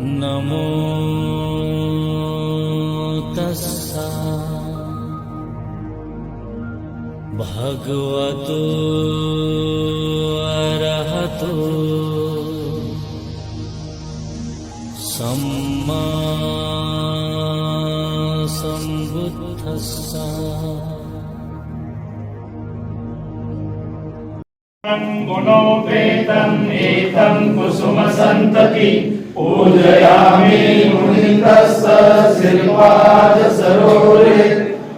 नमो तस्सा। भगवतो अरहतो। सम्मा सम्बुद्धस्सा। गुणोपेतम् एतम् कुसुमसन्तति पूजयामि मुनिन्द्रस्य श्रीपाद सरोरे।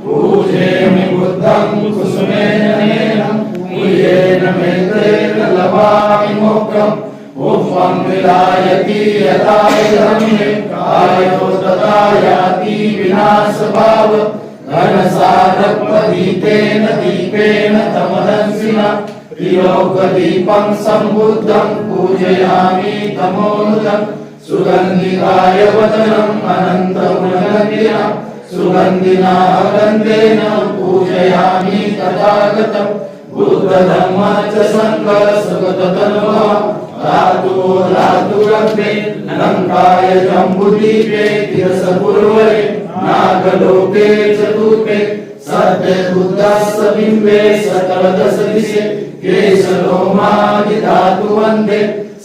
पूजयामि बुद्धं कुसुमेन पूजेन मेत्रेण लभामि मोक्षम् पुष्पम् विलायति यथा रम्ये कायो तथा याति विनाशभाव। घनसारपदीतेन दीपेन तमदंसिना त्रिलोकदीपं सम्बुद्धं पूजयामि तमोनुदं सुगन्धिकाय वदनम् अनन्तमुनगन्धिना सुगन्धिना गन्धेन पूजयामि तथागतम् बुद्धधर्म च सङ्गसगततनुः धातु धातुरग्ने लङ्काय जम्बुदीपे तिरसपूर्वरे नागलोके चतुर्पे सत्य बुद्धस्य बिम्बे सकलदश दिशे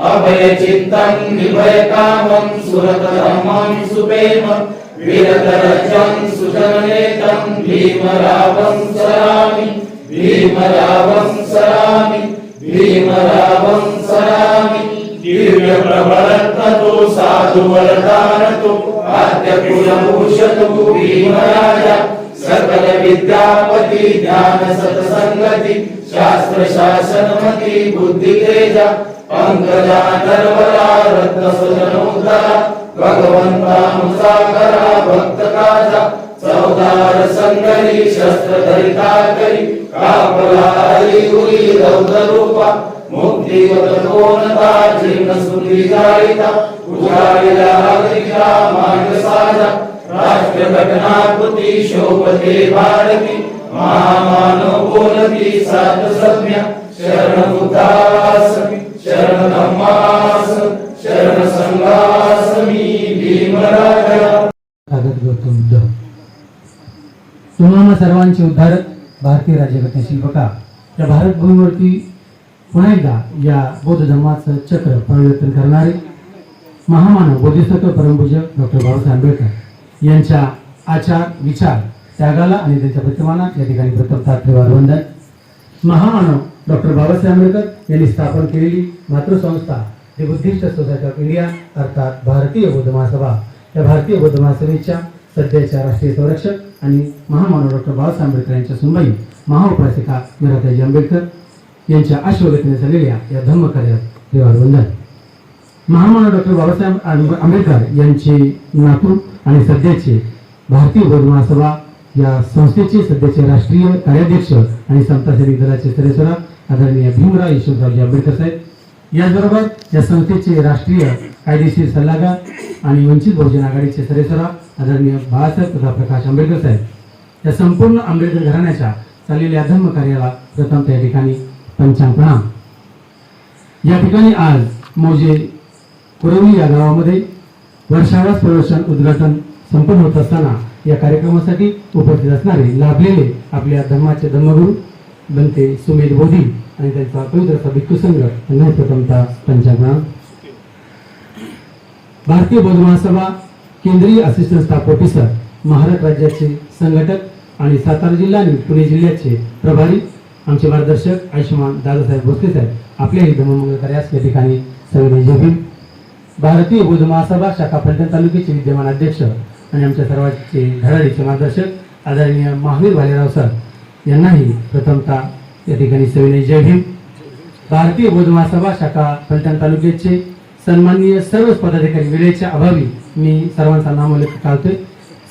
गौरवर्णं सुराय अभयचित्तं निभयकामं सुरतरमं सुप्रेम वीरतरजं सुजननेतं भीमरावं सरामि भीमरावं सरामि भीमरावं सरामि। दिव्यप्रभरत्नतु साधुवरदानतु आद्यकुलभूषतु भीमराज सकल विद्यापति ज्ञान सत्संगति शास्त्र शासन मती बुद्धी तेजा पंकजा नरवरा रत्न सुजनोद्धरा भगवंता मुसागरा भक्त काजा चौदार संगरी शस्त्र धरिता करी कापला हरी हुई रौद्र रूपा मुक्ती कोणता जीर्ण सुंदरी जाळीता उजाळीला अग्निका मार्ग साजा राष्ट्र घटनाकृती शोभते भारती महामानव सात सम्य शरण बुद्धास शरण धम्मास शरण संघास मी भीमराजा। स्वागत करतो उद्धव तुम्हाला सर्वांचे उद्धारक भारतीय राज्यघटना शिल्पकार. या भारत भूमीवरती पुन्हा एकदा या बौद्ध धर्माचं चक्र परिवर्तन करणारे महामानव बोधिसत्व परमपूज्य डॉक्टर बाबासाहेब आंबेडकर यांच्या आचार विचार त्यागाला आणि त्यांच्या प्रतिमाना या ठिकाणी प्रथम त्रिवार वंदन. महामानव डॉक्टर बाबासाहेब आंबेडकर यांनी स्थापन केलेली मातृसंस्था हे बुद्धिस्ट सोसायटी ऑफ इंडिया अर्थात भारतीय बौद्ध महासभा. या भारतीय बौद्ध महासभेच्या सध्याच्या राष्ट्रीय संरक्षक आणि महामानव डॉक्टर बाबासाहेब आंबेडकर यांच्या सुनबाई महाउपासिका मीराताई आंबेडकर यांच्या अश्वगतीने झालेल्या या धम्मकार्यात त्रिवार वंदन. महामानव डॉक्टर बाबासाहेब आंबेडकर यांचे नातू आणि सध्याचे भारतीय बौद्ध महासभा या संस्थेचे सध्याचे राष्ट्रीय कार्याध्यक्ष आणि समता सैनिक दलाचे सदस्य आदरणीय भीमराव यशवंतरावजी आंबेडकर साहेब. याचबरोबर या संस्थेचे राष्ट्रीय कायदेशीर सल्लागार आणि वंचित बहुजन आघाडीचे सदस्य आदरणीय बाळासाहेब तथा प्रकाश आंबेडकर साहेब. या संपूर्ण आंबेडकर घराण्याच्या चाललेल्या धर्म कार्याला प्रथम त्या ठिकाणी पंचांग प्रणाम या ठिकाणी आज मौजे कुरवली या गावामध्ये वर्षावास प्रदर्शन उद्घाटन संपन्न होत असताना या कार्यक्रमासाठी उपस्थित असणारे लाभलेले आपल्या धर्माचे धर्मगुरू बनते सुमेध बोधी आणि त्यांचा पवित्र भिक्खू संघ यांना प्रथमता पंचांगणाम भारतीय बौद्ध महासभा केंद्रीय असिस्टंट स्टाफ ऑफिसर महाराष्ट्र राज्याचे संघटक आणि सातारा जिल्हा आणि पुणे जिल्ह्याचे प्रभारी आमचे मार्गदर्शक आयुष्यमान दादासाहेब भोसले साहेब आपल्याही धर्ममंगल कार्यास या ठिकाणी सगळे जय भारतीय बौद्ध महासभा शाखा फलटण तालुक्याचे विद्यमान अध्यक्ष आणि आमच्या सर्वांचे धडाडीचे मार्गदर्शक आदरणीय महावीर भालेराव सर यांनाही प्रथमतः या ठिकाणी सविनय जय भीम. भारतीय बौद्ध महासभा शाखा फलटण तालुक्याचे सन्माननीय सर्व पदाधिकारी वेळेच्या अभावी मी सर्वांचा नामोल्लेख टाळतोय.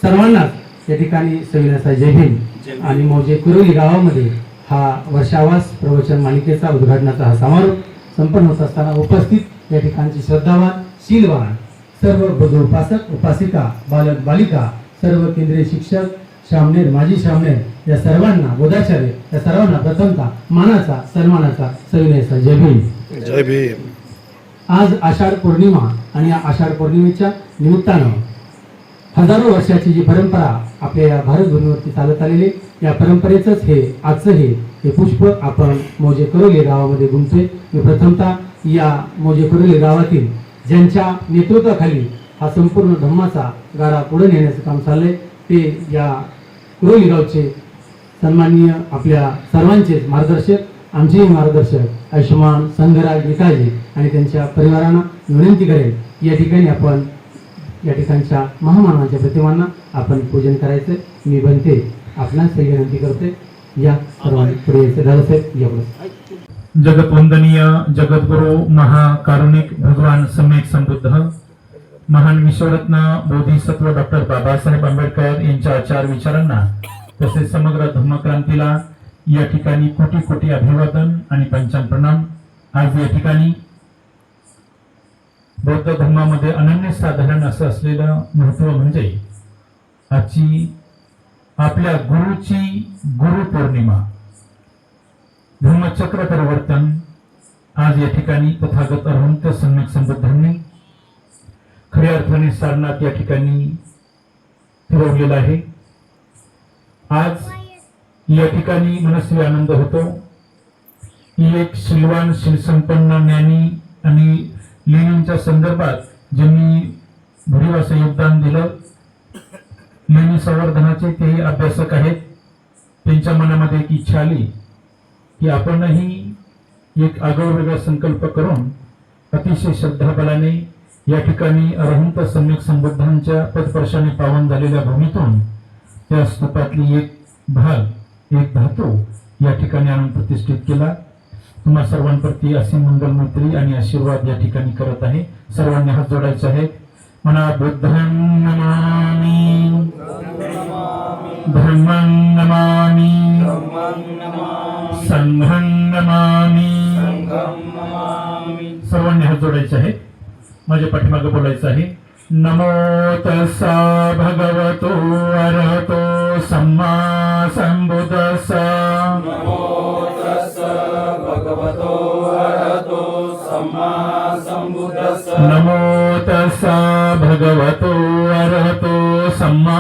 सर्वांनाच या ठिकाणी सविनसा जय भीम आणि मौजे कुरोली गावामध्ये हा वर्षावास प्रवचन मालिकेचा उद्घाटनाचा हा समारोप संपन्न होत असताना उपस्थित या ठिकाणची श्रद्धावान शीलवान सर्व बुद्ध उपासक उपासिका बालक बालिका सर्व केंद्रीय शिक्षक श्रामणेर माजी श्रामणेर या सर्वांना बोधाचार्य या सर्वांना प्रथमता मानाचा सन्मानाचा सविनयचा जय भीम. जय भीम. आज आषाढ पौर्णिमा आणि या आषाढ पौर्णिमेच्या निमित्तानं हजारो वर्षाची जी परंपरा आपल्या या भारत भूमीवरती चालत आलेली या परंपरेचंच हे आजचं हे हे पुष्प आपण मोजे करोली गावामध्ये गुंतोय मी प्रथमतः या मोजे करोली गावातील ज्यांच्या नेतृत्वाखाली हा संपूर्ण धम्माचा गाडा पुढे नेण्याचं काम चाललंय ते या कुरोली गावचे सन्माननीय आपल्या सर्वांचेच मार्गदर्शक आमचेही मार्गदर्शक आयुष्यमान संघराज निकाळजे आणि त्यांच्या परिवारांना विनंती करेल या ठिकाणी आपण या ठिकाणच्या महामानवांच्या प्रतिमांना आपण पूजन करायचं मी बनते. आपणास विनंती करते या सर्वांनी पुढे यायचं दादासाहेब या जगतवंदनीय जगद्गुरु महाकारुणिक भगवान समेत संबुद्ध। महान विश्वरत्न बोधिसत्व डॉक्टर बाबासाहेब आंबेडकर यांच्या आचार विचारांना तसेच समग्र धर्मक्रांतीला या ठिकाणी कोटी कोटी अभिवादन आणि पंचांग प्रणाम. आज या ठिकाणी बौद्ध धर्मामध्ये अनन्य साधारण असं असलेलं महत्त्व म्हणजे आजची आपल्या गुरुची गुरु पौर्णिमा धर्मचक्र परिवर्तन आज या ठिकाणी तथागत अरहंत सम्यक संबद्धांनी खऱ्या अर्थाने सारनाथ या ठिकाणी फिरवलेला आहे. आज या ठिकाणी मनस्वी आनंद होतो. ही एक शिलवान शिलसंपन्न ज्ञानी आणि लेणींच्या संदर्भात ज्यांनी भरीव असं योगदान दिलं लेणी संवर्धनाचे तेही अभ्यासक आहेत. त्यांच्या मनामध्ये एक इच्छा आली की आपणही एक आगळवेगळा संकल्प करून अतिशय श्रद्धाबलाने या ठिकाणी अरहंत सम्यक संबुद्धांच्या पदस्पर्शाने पावन झालेल्या भूमीतून त्या स्तूपातली एक भाग एक धातू या ठिकाणी आणून प्रतिष्ठित केला. तुम्हा सर्वांप्रती असीम मंगल मैत्री आणि आशीर्वाद या ठिकाणी करत आहे. सर्वांनी हात जोडायचे आहेत. म्हणा बुद्धं नमामि धर्मं नमामि. संघं नमामि. सर्वांनी हात जोडायचे आहेत. माझ्या पाठीमागे बोलायचं आहे. नमो तस्सा भगवतो अरहतो सम्मा संबुद्धस्सा भगवतो अरहतो सम्मा सम्बुद्धस्स नमो तस्सा भगवतो अरहतो सम्मा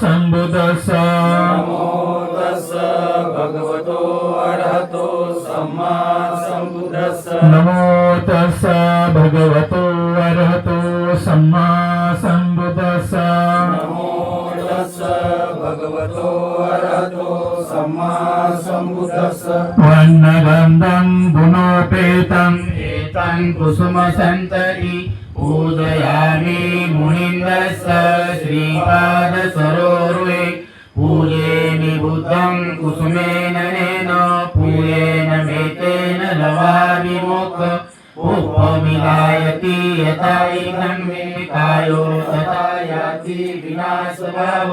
संबुद्धस्सा नमो नमो तस्सा भगवतो अरहतो सम्मा संबुद्धस्सा नमो तस्स भगवतो अरहतो सम्मा सम्बुद्धस्स। वन्नगन्धं गुणोपेतम् एतं कुसुमसन्तरि पूजयामि मुनिन्दस्य श्रीपादसरोरुहे पूजेमि बुद्धं कुसुमेन नेन मेतेन लवाविमोक्ष उपमिलायति यथा इदं मे तथा याति विनाशभाव।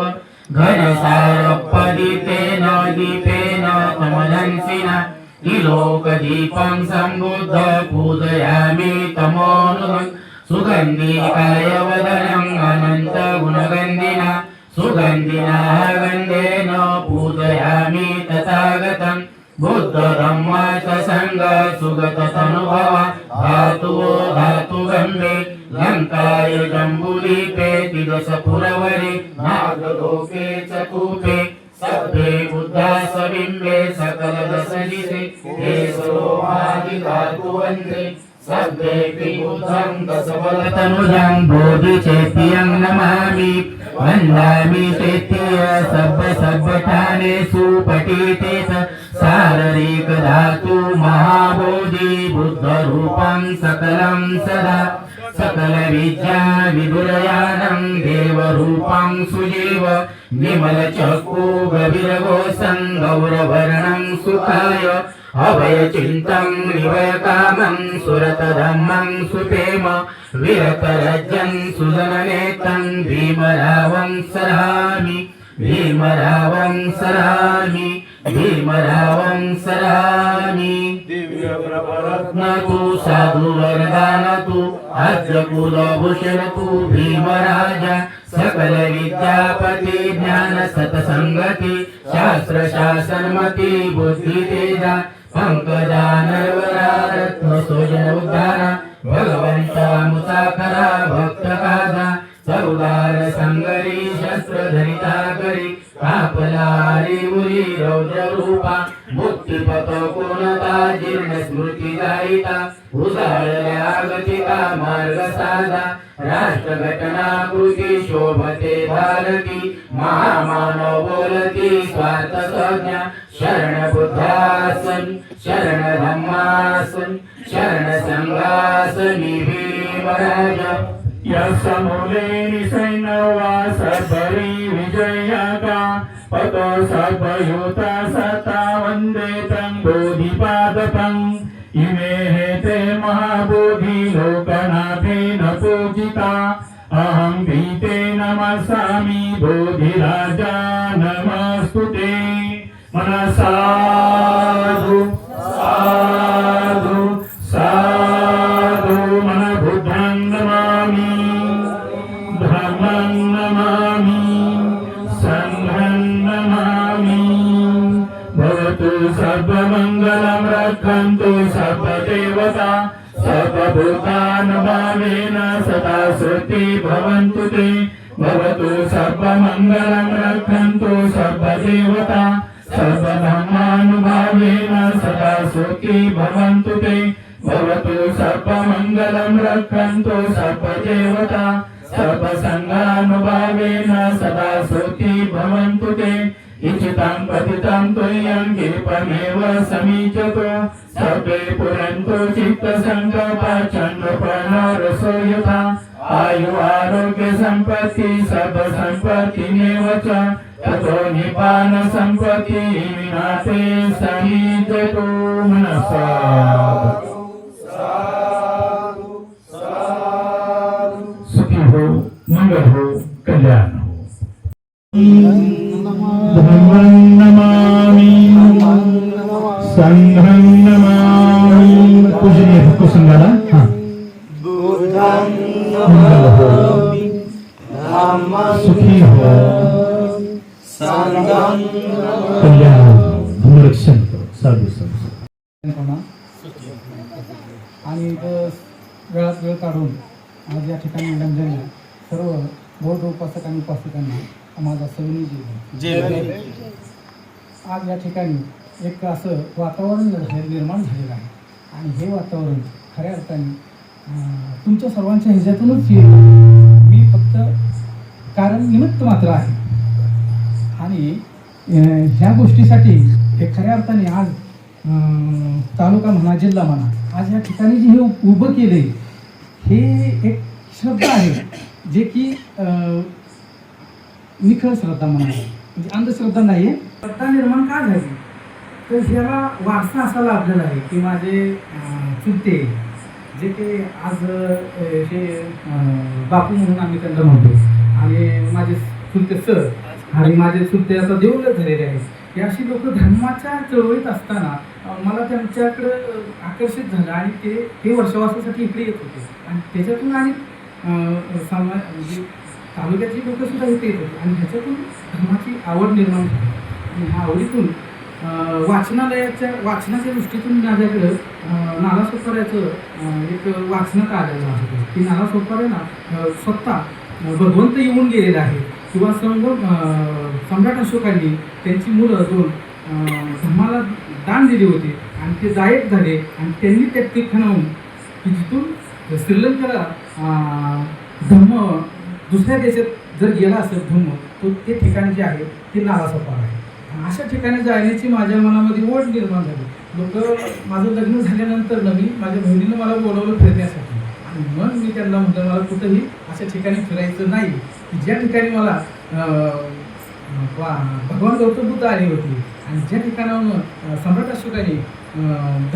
घनसारपदितेन दीपेन कमलंसिना। त्रिलोकदीपं सम्बुद्ध पूजयामि तमोनुगं। सुगन्धिकाय वदनम् अनन्तगुणगन्धिना सुगन्धिना गन्धेन पूजयामि तथागतम् बुद्धधम्मा धातु सङ्ग सुगततनुभव धातुवो धातुगम्बे लङ्काय जम्बुदीपे तिदशपुरवरे नागलोके च कूपे सभ्ये बुद्धा सबिम्बे सकल जिसे हे सोमादिधातु धातु वंदे बुद्धं दशबलतनुजं बोधिचेत्यं नमामि। वन्दामि चेत्य सभ्य सभ्यठाने सुपठितेत शारीरिक महाबोधि बुद्धरूपं सकलं सदा। सकलविद्या विदुरयानं देवरूपं सुजीव। विमल चक्षु गभीरघोषं गौरवर्णं सुखाय। रत ब्रह्मं सुप्रेम विरत रजं सुजननेतं सरहामि भीमरावं सरामि भीमरावं दिव्यप्रभरत्नतु साधुवरदानतु अद्य कुलभूषणतु भीमराज सकल विद्यापती ज्ञान सतसंगती शास्त्र शासनमती बुद्धी तेजा पंकजा नरवरा सोजन उद्धारा भगवंता मुसाफरा भक्त काजा चौदार संगरी शस्त्र धरिता करी आपला मुरी रौद्र रूपा मुक्तिपथ कोणता जीर्ण स्मृती जाईता उजाळल्या गतिका मार्ग साधा राष्ट्र घटना कृती शोभते भारती महामानव बोलती स्वार्थ संज्ञा शरण बुद्धासन शरण धम्मासन शरण संघासनी भीमराज। या समोले निसैनवास बरी विजयाका पतो सर्वयुता सर्वभूतानुभावेन सदा श्रुति भवन्तु ते। भवतु सर्वमङ्गलं रक्षन्तु सर्वदेवता। सर्वधर्मानुभावेन सदा सुखी भवन्तु ते। भवतु सर्वमङ्गलं रक्षन्तु सर्वदेवता। सर्वसङ्गानुभावेन सदा सुखी भवन्तु ते। इच्छितां पतितं तुल्यं गिरिपमेव समीचतो। सर्वे पुरन्तु चित्तसङ्कल्पचण्डप्रणरसो यथा। आयु आरोग्य सम्पत्ति सर्वसम्पत्तिमेव च। ततो निपान सम्पत्ति विनाशे समीचतो मनसा। सुखी हो मंगल हो कल्याण हो। धर्मं नमामि संघं नमामि पूजनीय भक्त संघाला हा। मंगल हो सुखी हो कल्याण हो धर्मरक्षण करो। साधू साधू आणि वेळात वेळ काढून आज या ठिकाणी रंजन सर्व बौद्ध उपासक आणि उपासकांना माझा सविनी आज या ठिकाणी एक असं वातावरण निर्- निर्माण झालेलं आहे. आणि हे वातावरण खऱ्या अर्थाने तुमच्या सर्वांच्या ह्याच्यातूनच येईल मी फक्त कारण निमित्त मात्र आहे. आणि ह्या गोष्टीसाठी हे खऱ्या अर्थाने आज तालुका म्हणा जिल्हा म्हणा आज या ठिकाणी जे हे उभं केले हे एक श्रद्धा आहे. जे की निखळ श्रद्धा म्हणा म्हणजे अंधश्रद्धा नाही आहे श्रद्धा निर्माण का झाली? तर ह्याला वारसा असा लाभलेला आहे की माझे चुलते जे ते आज हे बापू म्हणून आम्ही त्यांना म्हणतो. आणि माझे चुलते सर आणि माझे चुलते आता देऊळच झालेले आहेत. हे अशी लोक धर्माच्या चळवळीत असताना मला त्यांच्याकडं आकर्षित झालं आणि ते हे वर्षवासासाठी इकडे येत होते. आणि त्याच्यातून आणि सामा म्हणजे तालुक्यातली लोक सुद्धा इथे येत होते आणि ह्याच्यातून धर्माची आवड निर्माण झाली. आणि ह्या आवडीतून वाचनालयाच्या वाचनाच्या दृष्टीतून माझ्याकडं नाला सोपाऱ्याचं एक वाचनं आलेलं आहे की नाला सोपाऱ्याला स्वतः भगवंत येऊन गेलेला आहे किंवा संग सम्राट अशोकांनी त्यांची मुलं दोन अं, धर्माला दान दिली होती. आणि ते जायक झाले. आणि त्यांनी त्या तीर्थानाहून की जिथून श्रीलंकेला धम्म धर्म दुसऱ्या देशात जर गेला असेल धर्म तो ते ठिकाण जे आहे ते नालासोपार आहे. अशा ठिकाणी जाण्याची माझ्या मनामध्ये ओढ निर्माण झाली लोक माझं लग्न झाल्यानंतर मी माझ्या बहिणीनं मला बोलवलं फिरण्यासाठी. आणि मग मी त्यांना म्हटलं मला कुठंही अशा ठिकाणी फिरायचं नाही. की ज्या ठिकाणी मला भगवान गौतम बुद्ध आले होते. आणि ज्या ठिकाणाहून सम्राट अशोकाने अं,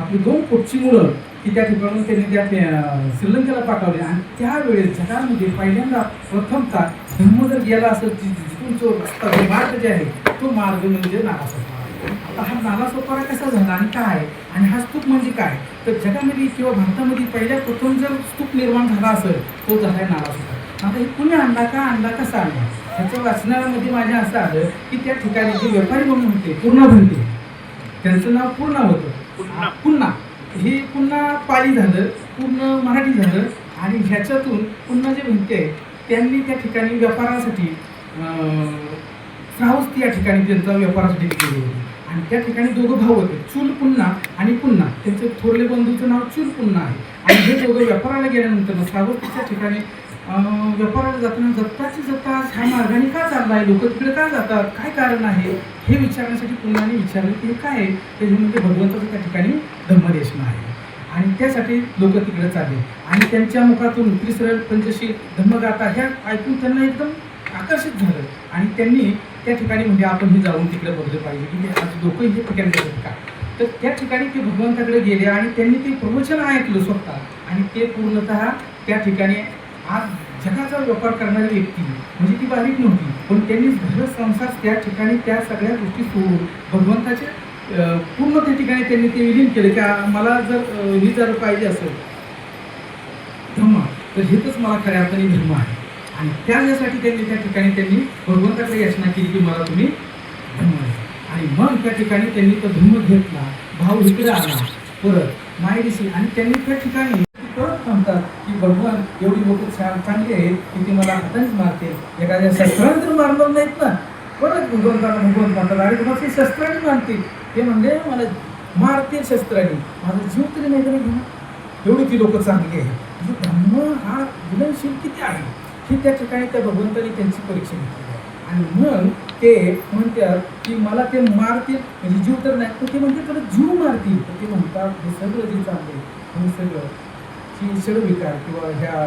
आपली दोन पोटची मुलं की त्या ठिकाणून त्यांनी त्या श्रीलंकेला पाठवले. आणि त्यावेळेस जगामध्ये पहिल्यांदा प्रथमतः धर्म जर गेला असेल तिथून जो रस्ता जो मार्ग जे आहे तो मार्ग म्हणजे नालासोपारा. आता हा नालासोपारा कसा झाला आणि काय? आणि हा स्तूप म्हणजे काय? तर जगामध्ये किंवा भारतामध्ये पहिल्या प्रथम जर स्तूप निर्माण झाला असेल तो झाला आहे नालासोपारा. आता हे कुणी आणला का? आणला कसा आणला? ह्याच्या वाचनामध्ये माझ्या असं आलं की त्या ठिकाणी जे व्यापारी म्हणून होते पूर्ण भंते त्यांचं नाव पूर्ण होतं. पुन्हा. हे पुन्हा पाली झालं पूर्ण मराठी झालं आणि ह्याच्यातून पुन्हा जे म्हणते आहे त्यांनी त्या ठिकाणी व्यापारासाठी अं, श्रावस्ती या ठिकाणी त्यांचा व्यापारासाठी केली होती. आणि त्या ठिकाणी दोघं भाऊ होते चूल पुन्हा आणि पुन्हा. त्यांचे थोरले बंधूचं नाव चूल पुन्हा आहे. आणि हे दोघं व्यापाराला गेल्यानंतर श्रावस्तीच्या ठिकाणी व्यापाराला जाताना जत्ताची जत्ता ह्या मार्गाने का चाललाय? लोक तिकडे का जातात? काय कारण आहे? हे विचारण्यासाठी पुन्हाने विचारलं की हे काय आहे? त्याच्यामध्ये भगवंताचं त्या ठिकाणी धर्मदेशन आहे. आणि त्यासाठी लोक तिकडे चालले. आणि त्यांच्या मुखातून त्रिसरळ पंचशी धर्मगाथा ह्या ऐकून त्यांना एकदम आकर्षित झालं. आणि त्यांनी त्या ठिकाणी म्हणजे आपण हे जाऊन तिकडे बघलं पाहिजे की आज लोक हे ठिकाणी जातात का? तर त्या ठिकाणी ते भगवंताकडे गेले आणि त्यांनी ते प्रवचन ऐकलं स्वतः. आणि ते पूर्णतः त्या ठिकाणी आज जगाचा व्यापार करणारी व्यक्ती. म्हणजे ती बारीक नव्हती. पण त्यांनी घर संसार त्या ठिकाणी त्या सगळ्या गोष्टी सोडून भगवंताच्या पूर्ण त्या ठिकाणी त्यांनी ते विलीन केले की मला जर अं, ही जर पाहिजे असेल धर्म तर हेच मला खऱ्या अर्थाने धर्म आहे. आणि त्यासाठी त्यांनी त्या ठिकाणी त्यांनी भगवंताकडे याचना केली की मला तुम्ही धर्म आणि मग त्या ठिकाणी त्यांनी तो धर्म घेतला भाव इकडे आला परत मायदेशी आणि त्यांनी त्या ठिकाणी परत म्हणतात की भगवान एवढी लोक छान चांगली आहेत की ती मला हातानेच मारते एखाद्या शस्त्राने तर मारणार नाहीत ना. परत भगवंताला भगवंत म्हणतात अरे तुम्हाला ते शस्त्राने मारतील. ते म्हणजे मला मारतील शस्त्राने. माझा जीव तरी नाही तरी घेणार? एवढी ती लोक चांगली आहे म्हणजे धर्म हा विलनशील किती आहे? हे त्या ठिकाणी त्या भगवंताने त्यांची परीक्षा घेतली आहे. आणि मग ते म्हणतात की मला ते मारतील. म्हणजे जीव तर नाही. तर ते म्हणते तर जीव मारतील. तर ते म्हणतात हे सगळं जे चाललंय हे सगळं ही सगळं विकार किंवा ह्या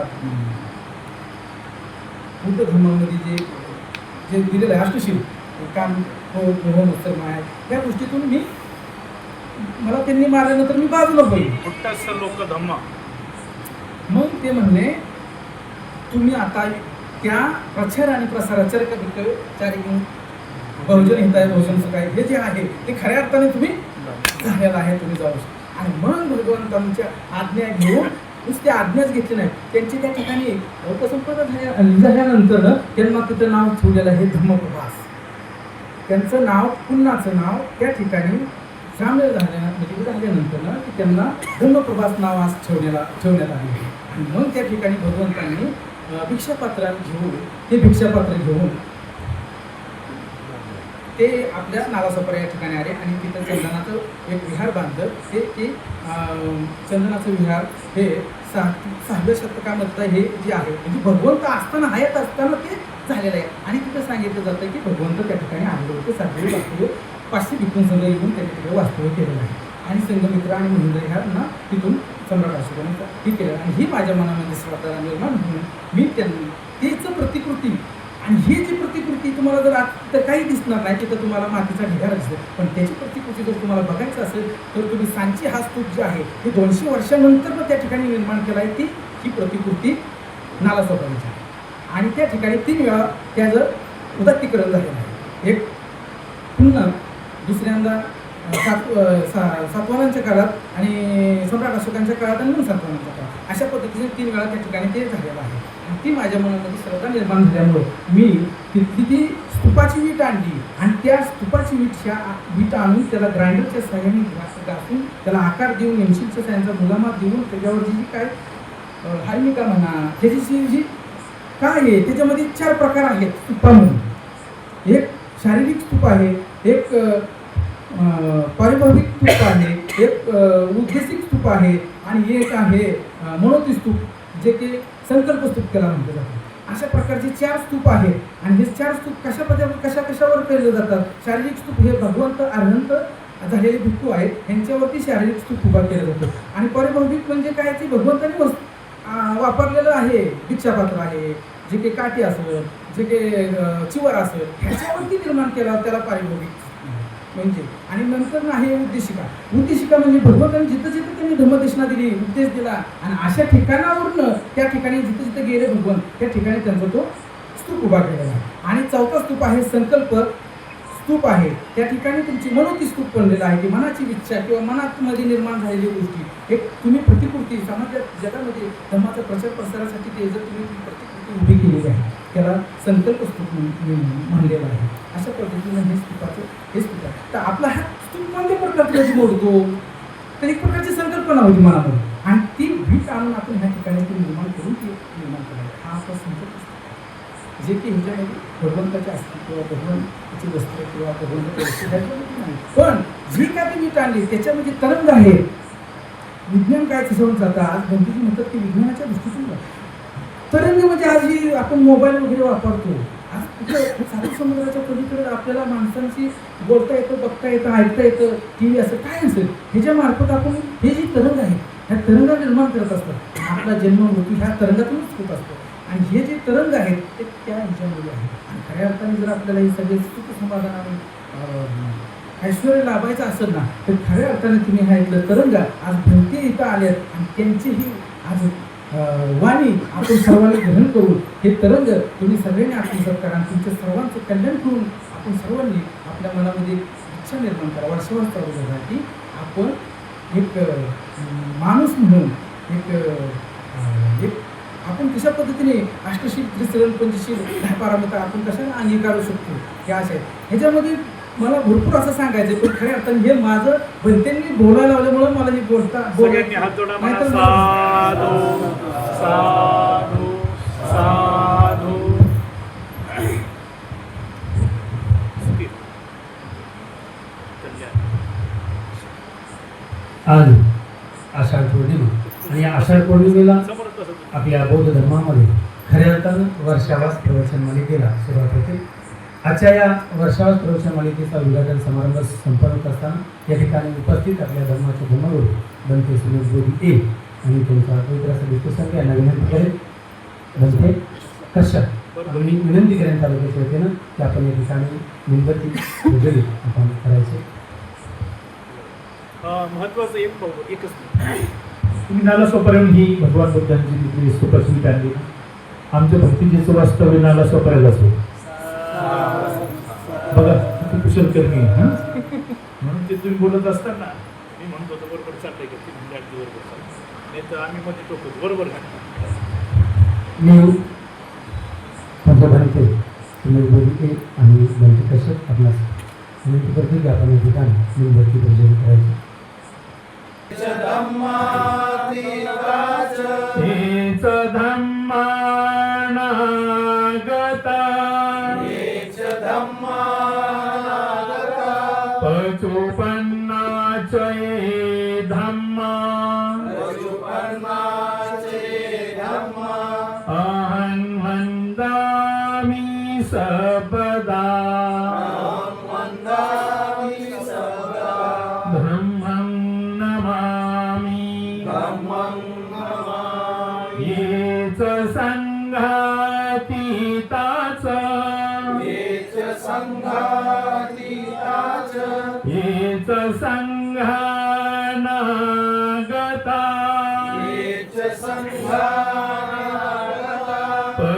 बुद्ध धर्मामध्ये जे जे दिलेलं आहे अष्टशील काम हो हो नसतं माय. त्या गोष्टीतून मी मला त्यांनी मारल्यानंतर मी बाजूला पडलो. लोक धम्मा. मग ते म्हणले तुम्ही आता त्या प्रचार आणि प्रसाराचार चारी बहुजन हिताय बहुजन सुखाय हे जे आहे ते खऱ्या अर्थाने तुम्ही झालेलं आहे तुम्ही जाऊ शकता. आणि मग भगवंतांच्या आज्ञा घेऊन नुसते आज्ञाच घेतली नाही. त्यांची त्या ठिकाणी लोकसंपदा झाल्या झाल्यानंतर त्यांना तिथं नाव ठेवलेलं आहे धम्मप्रभास. त्यांचं नाव पुन्हाचं नाव त्या ठिकाणी सामील झाल्या म्हणजे झाल्यानंतर ना की त्यांना धर्मप्रभास नाव आज ठेवण्याला ठेवण्यात आले आणि मग त्या ठिकाणी भगवंतांनी अं, भिक्षापात्र घेऊन ते भिक्षापात्र घेऊन ते आपल्या नालासोपर या ठिकाणी आले आणि तिथं चंदनाचं एक विहार बांधलं. ते की अं, चंदनाचं विहार हे सहा सहाव्या शतकामधलं हे जे आहे म्हणजे भगवंत असताना हयात असताना ते झालेलं आहे. आणि तिथं सांगितलं जातं की भगवंत त्या ठिकाणी ते होते वास्तव्य पाचशे भिकून येऊन त्या ठिकाणी वास्तव्य केलेलं आहे. आणि संघमित्र आणि महेंद्र ह्यांना तिथून सम्राट अशोकाने हे केलं आणि ही माझ्या मनामध्ये श्रद्धा निर्माण म्हणून मी त्यांनी तेच प्रतिकृती आणि ही जी प्रतिकृती तुम्हाला जर आत तर काही दिसणार नाही तिथं तुम्हाला मातीचा ढिगार दिसेल पण त्याची प्रतिकृती जर तुम्हाला बघायचं असेल तर तुम्ही सांची हा स्तूप जे आहे हे दोनशे वर्षानंतर पण त्या ठिकाणी निर्माण केला आहे ती ही प्रतिकृती नालासोपारीची आहे. आणि त्या ठिकाणी तीन वेळा त्याचं उदात्तीकरण झालेलं आहे. एक पुन्हा दुसऱ्यांदा सात सा सातवानांच्या काळात आणि सम्राट अशोकांच्या काळात आणि मग सातवानांच्या काळात. अशा पद्धतीने तीन वेळा त्या ठिकाणी ते झालेलं आहे. आणि ती माझ्या मनामध्ये श्रद्धा निर्माण झाल्यामुळं मी तिथली ती स्तूपाची वीट आणली आणि त्या स्तूपाची वीटच्या वीट आणून त्याला ग्राइंडरच्या सहाय्याने घासून त्याला आकार देऊन एमशीलच्या सहाय्याचा मुलामात देऊन त्याच्यावरची जी काय अं, हार्मिका म्हणा त्याची जी जी काय आहे त्याच्यामध्ये चार प्रकार आहेत स्तूपामध्ये एक शारीरिक स्तूप आहे एक पारिभाविक स्तूप आहे एक उद्देशिक स्तूप आहे आणि एक आहे मनोती स्तूप जे की संकल्प स्तूप केला म्हटलं जातं. अशा प्रकारचे चार स्तूप आहेत आणि हे चार स्तूप कशा पद्धती कशा कशावर केले जातात? शारीरिक स्तूप हे भगवंत अनंत झालेले भिक्खू आहेत यांच्यावरती शारीरिक स्तूप उभा केलं जातं. आणि पारिभाविक म्हणजे काय? ते भगवंताने वस्तू वापरलेलं आहे भिक्षापात्र आहे जे काही काठी असेल जे काही चिवर असेल ह्याच्यावरती निर्माण केला त्याला पारिभोगिक म्हणजे आणि नंतर आहे उद्देशिका. उद्देशिका म्हणजे भगवंतांनी जिथं जिथं त्यांनी धर्मदेशना दिली उपदेश दिला आणि अशा ठिकाणावरनं त्या ठिकाणी जिथं जिथं गेले भगवान त्या ठिकाणी त्यांचा तो स्तूप उभा केलेला आहे. आणि चौथा स्तूप आहे संकल्प स्तूप आहे. त्या ठिकाणी तुमची मनोती स्तूप बनलेला आहे की मनाची इच्छा किंवा मनामध्ये निर्माण झालेली गोष्टी. एक तुम्ही प्रतिकृती समाजात जगामध्ये धर्माचा प्रचार प्रसारासाठी ते जर तुम्ही प्रतिकृती उभी केलेली आहे. त्याला संकल्प स्तूप म्हण- म्हणलेलं आहे. अशा पद्धतीनं हे स्तूपाचं हे स्तूप आहे. तर आपला हा स्तूप कोणत्या प्रकारचा मोडतो? तर एक प्रकारची संकल्पना होती मनामध्ये. आणि ती भीत आणून आपण ह्या ठिकाणी ती निर्माण करून ती निर्माण करायला हा आपला संकल्प आहे. जे की ह्याच्यामध्ये भगवंताचे किंवा भगवंताची वस्त्र किंवा भगवंताची वस्त्र नाही. पण जी काय ती मीठ आणली त्याच्यामध्ये तरंग आहे विज्ञान काय त्याच्यावर जातं आज गणपती म्हणतात की विज्ञानाच्या दृष्टीतून तरंग म्हणजे आज जी आपण मोबाईल वगैरे वापरतो. आज कुठं साधू समुद्राच्या पलीकडे आपल्याला माणसांशी बोलता येतं बघता येतं ऐकता येतं टी व्ही असं काय असेल ह्याच्या मार्फत आपण हे जी तरंग आहे ह्या तरंगा निर्माण करत असतात. आपला जन्म मृत्यू ह्या तरंगातूनच होत असतो. आणि हे जे तरंग आहेत ते त्या ह्याच्यामध्ये आहेत. आणि खऱ्या अर्थाने जर आपल्याला हे सगळे सुख समाधानाने ऐश्वर्य लाभायचं असेल ना तर खऱ्या अर्थाने तुम्ही हा इथलं तरंग आज भरती इथं आल्यात आणि त्यांचीही आज वाणी आपण सर्वांनी ग्रहण करून हे तरंग तुम्ही सगळ्यांनी आत्मसात करा तुमच्या सर्वांचं कल्याण करून आपण सर्वांनी आपल्या मनामध्ये इच्छा निर्माण करा. वर्षभर चालू आपण एक माणूस म्हणून एक एक आपण कशा पद्धतीने अष्टशील त्रिसरण पंचशील दहा पारामिता आपण कशा अंगीकारू शकतो? हे असे आहेत. ह्याच्यामध्ये मला भरपूर असं सांगायचं पण खऱ्या अर्थाने हे माझं भरतेंनी बोलायला लावल्यामुळं मला हे बोलता सगळ्यांनी हात जोडा म्हणा नाहीतर मला- साधू साधू साधू स्थिर. कल्याण. आज आषाढ पौर्णिमा आणि या आषाढ पौर्णिमेला. आपल्या बौद्ध धर्मामध्ये खऱ्या अर्थानं वर्षावास प्रवचन मालिकेला सुरुवात होते आजच्या या वर्षावास प्रवचन मालिकेचा उद्घाटन समारंभ संपन्न होत असताना या ठिकाणी उपस्थित आपल्या धर्माचे धर्मगुरू बनते सुरेश बोधी ए आणि त्यांचा पवित्र असा विष्णुसंघ यांना विनंती करेल. बनते कश्यप आम्ही विनंती करेन तालुक्याच्या वतीनं की आपण या ठिकाणी मेणबत्ती वगैरे आपण करायचे. महत्वाचं एक पाहू एकच. तुम्ही नालासोपर्यंत ही भगवान बुद्धांची तिथली सुप्रसिद्धी आणली आमच्या भक्तीजीचं वास्तव्य नालासोपर्यंत असो. बघा किती कुशल हं? म्हणून ते तुम्ही बोलत असताना मी म्हणतो होतो बरोबर चालतंय का? ती म्हणजे अगदी बरोबर चालतं नाही तर आम्ही मध्ये टोकतो बरोबर का? मी आणि बंटी कश्यप आपणास विनंती करते की आपण या ठिकाणी करायचे.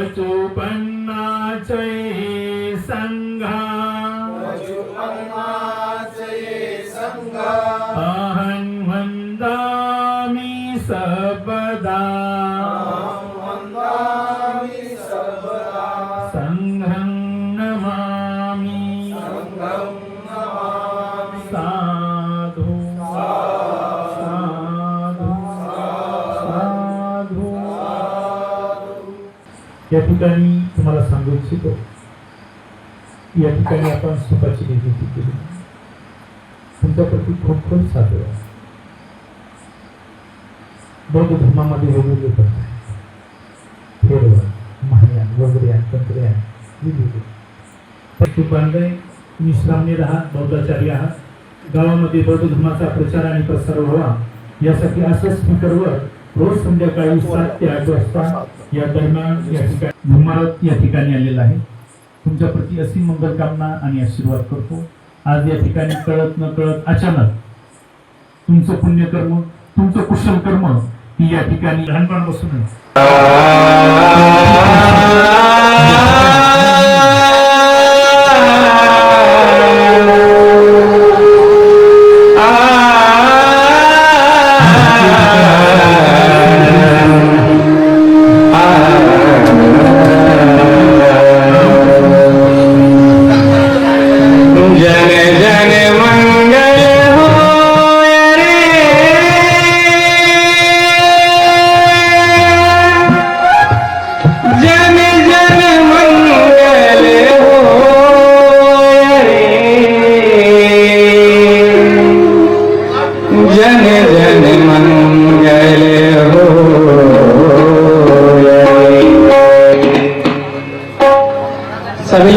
पचोपन्नाचये सङ्घा अहं या ठिकाणी तुम्हाला सांगू इच्छितो. या ठिकाणी आपण सुखाची निर्मिती केली. तुमच्याप्रती खूप खूप साधू बौद्ध धर्मामध्ये वेगवेगळे पद्धती थेरवाद महायान वगैरे तंत्रयान वेगवेगळे पश्चिम बांधय तुम्ही राहा आहात बौद्धाचार्य आहात गावामध्ये बौद्ध धर्माचा प्रचार आणि प्रसार व्हावा. यासाठी असं स्पीकरवर रोज संध्याकाळी सात ते आठ वाजता या दरम्यान या ठिकाणी धर्मारथ या ठिकाणी आलेला आहे. तुमच्या प्रती असीम मंगल कामना आणि आशीर्वाद करतो. आज या ठिकाणी कळत न कळत अचानक तुमचं पुण्यकर्म तुमचं कुशल कर्म ही या ठिकाणी लहानपणापासून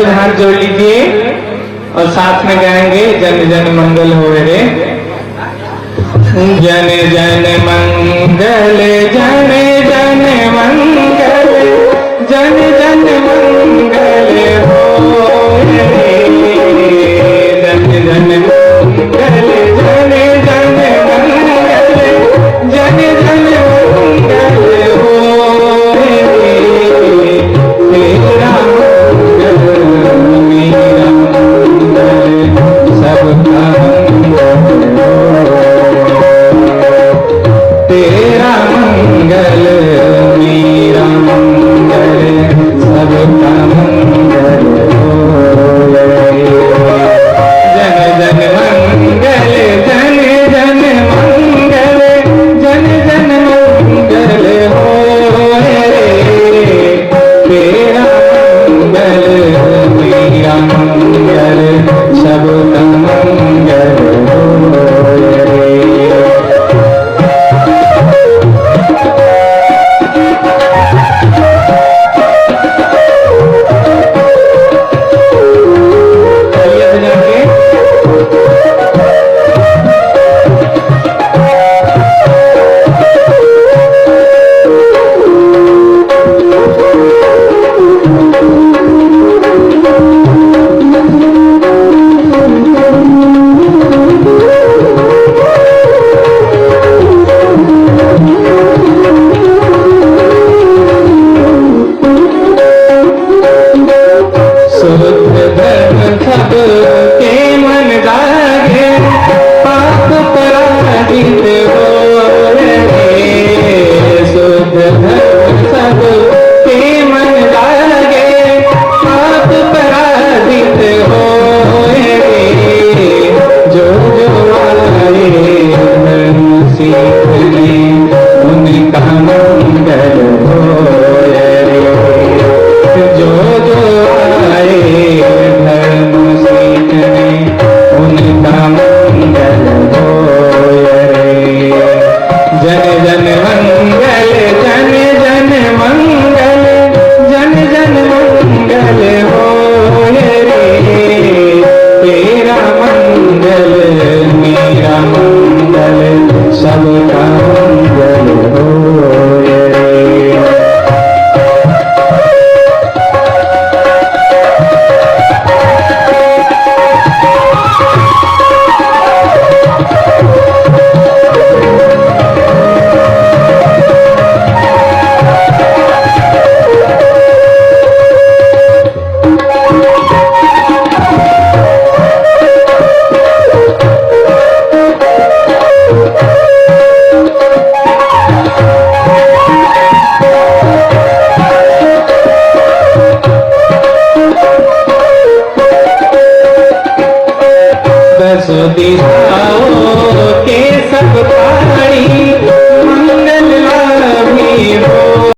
लोग हाथ जोड़ लीजिए और साथ में गाएँगे जन जन मंगल हो रे जन जन मंगल, जन जन मंगल, जन जन मंगल हो।